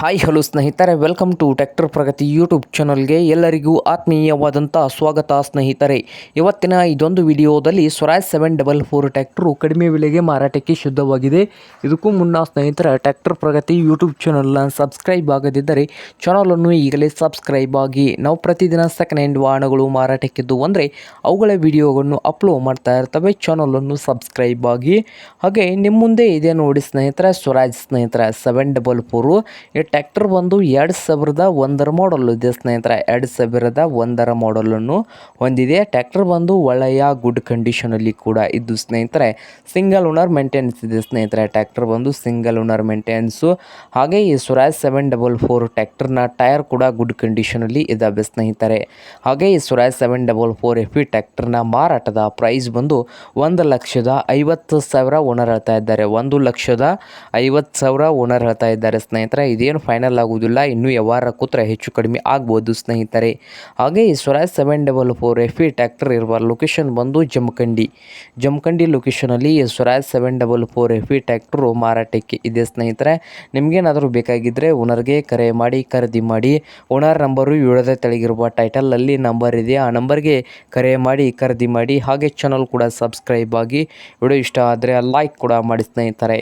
Hi hello ಸ್ನೇಹಿತರೆ. Welcome to tractor Pragati YouTube ಚಾನಲ್ಗೆ ಎಲ್ಲರಿಗೂ ಆತ್ಮೀಯವಾದಂಥ ಸ್ವಾಗತ ಸ್ನೇಹಿತರೆ. ಇವತ್ತಿನ ಇದೊಂದು ವಿಡಿಯೋದಲ್ಲಿ Swaraj seven double four tractor ಕಡಿಮೆ ಬೆಲೆಗೆ ಮಾರಾಟಕ್ಕೆ ಶುದ್ಧವಾಗಿದೆ. ಇದಕ್ಕೂ ಮುನ್ನ ಸ್ನೇಹಿತರ ಟ್ಯಾಕ್ಟರ್ ಪ್ರಗತಿ ಯೂಟ್ಯೂಬ್ ಚಾನಲ್ನ ಸಬ್ಸ್ಕ್ರೈಬ್ ಆಗದಿದ್ದರೆ ಚಾನಲನ್ನು ಈಗಲೇ ಸಬ್ಸ್ಕ್ರೈಬ್ ಆಗಿ, ನಾವು ಪ್ರತಿದಿನ ಸೆಕೆಂಡ್ ಹ್ಯಾಂಡ್ ವಾಹನಗಳು ಮಾರಾಟಕ್ಕಿದ್ದು ಅಂದರೆ ಅವುಗಳ ವಿಡಿಯೋಗಳನ್ನು ಅಪ್ಲೋಡ್ ಮಾಡ್ತಾ ಇರ್ತವೆ ಚಾನಲನ್ನು ಸಬ್ಸ್ಕ್ರೈಬ್ ಆಗಿ. ಹಾಗೆ ನಿಮ್ಮ ಮುಂದೆ ಇದೆ ನೋಡಿ ಸ್ನೇಹಿತರ ಸ್ವರಾಜ್ ಸ್ನೇಹಿತರ ಸೆವೆನ್ ಡಬಲ್ ಫೋರು ಈ ಟ್ರ್ಯಾಕ್ಟರ್ ಬಂದು ಎರಡು ಸಾವಿರದ ಒಂದರ ಮಾಡಲ್ ಇದೆ ಸ್ನೇಹಿತರೆ. ಎರಡು ಸಾವಿರದ ಒಂದರ ಮಾಡಲನ್ನು ಹೊಂದಿದೆ. ಟ್ಯಾಕ್ಟರ್ ಬಂದು ಒಳ್ಳೆಯ ಗುಡ್ ಕಂಡೀಷನಲ್ಲಿ ಕೂಡ ಇದ್ದು ಸ್ನೇಹಿತರೆ. ಸಿಂಗಲ್ ಓನರ್ ಮೇಂಟೆನೆನ್ಸ್ ಇದೆ ಸ್ನೇಹಿತರೆ. ಟ್ಯಾಕ್ಟರ್ ಬಂದು ಸಿಂಗಲ್ ಓನರ್ ಮೇಂಟೆನೆನ್ಸು ಹಾಗೆ ಈ ಸ್ವರಾಜ್ ಸೆವೆನ್ ಡಬಲ್ ಫೋರ್ ಟ್ಯಾಕ್ಟರ್ನ ಟೈರ್ ಕೂಡ ಗುಡ್ ಕಂಡೀಷನಲ್ಲಿ ಇದ್ದಾವೆ ಸ್ನೇಹಿತರೆ. ಹಾಗೆ ಈ Swaraj seven double four F E ಟ್ಯಾಕ್ಟರ್ನ ಮಾರಾಟದ ಪ್ರೈಸ್ ಬಂದು ಒಂದು ಲಕ್ಷದ ಐವತ್ತು ಸಾವಿರ ಓನರ್ ಹೇಳ್ತಾ ಇದ್ದಾರೆ. ಒಂದು ಲಕ್ಷದ ಐವತ್ತು ಸಾವಿರ ಓನರ್ ಹೇಳ್ತಾ ಇದ್ದಾರೆ ಸ್ನೇಹಿತರೆ. ಇದೇನು ಫೈನಲ್ ಆಗುವುದಿಲ್ಲ. ಇನ್ನೂ ವ್ಯವಹಾರ ಕೂತ್ರ ಹೆಚ್ಚು ಕಡಿಮೆ ಆಗ್ಬೋದು ಸ್ನೇಹಿತರೆ. ಹಾಗೆ ಈ Swaraj seven double four F E tractor ಇರುವ ಲೊಕೇಶನ್ ಬಂದು ಜಮಖಂಡಿ. ಜಮಖಂಡಿ ಲೊಕೇಶನಲ್ಲಿ ಈ Swaraj seven double four F E tractor ಮಾರಾಟಕ್ಕೆ ಇದೆ ಸ್ನೇಹಿತರೆ. ನಿಮಗೇನಾದರೂ ಬೇಕಾಗಿದ್ದರೆ ಓನರ್ಗೆ ಕರೆ ಮಾಡಿ, ಖರೀದಿ ಮಾಡಿ. ಓನರ್ ನಂಬರು ವಿಡಿಯೋದ ತೆಳಗಿರುವ ಟೈಟಲಲ್ಲಿ ನಂಬರ್ ಇದೆ. ಆ ನಂಬರ್ಗೆ ಕರೆ ಮಾಡಿ, ಖರೀದಿ ಮಾಡಿ. ಹಾಗೆ ಚಾನಲ್ ಕೂಡ ಸಬ್ಸ್ಕ್ರೈಬ್ ಆಗಿ. ವಿಡಿಯೋ ಇಷ್ಟ ಆದರೆ ಲೈಕ್ ಕೂಡ ಮಾಡಿ ಸ್ನೇಹಿತರೆ.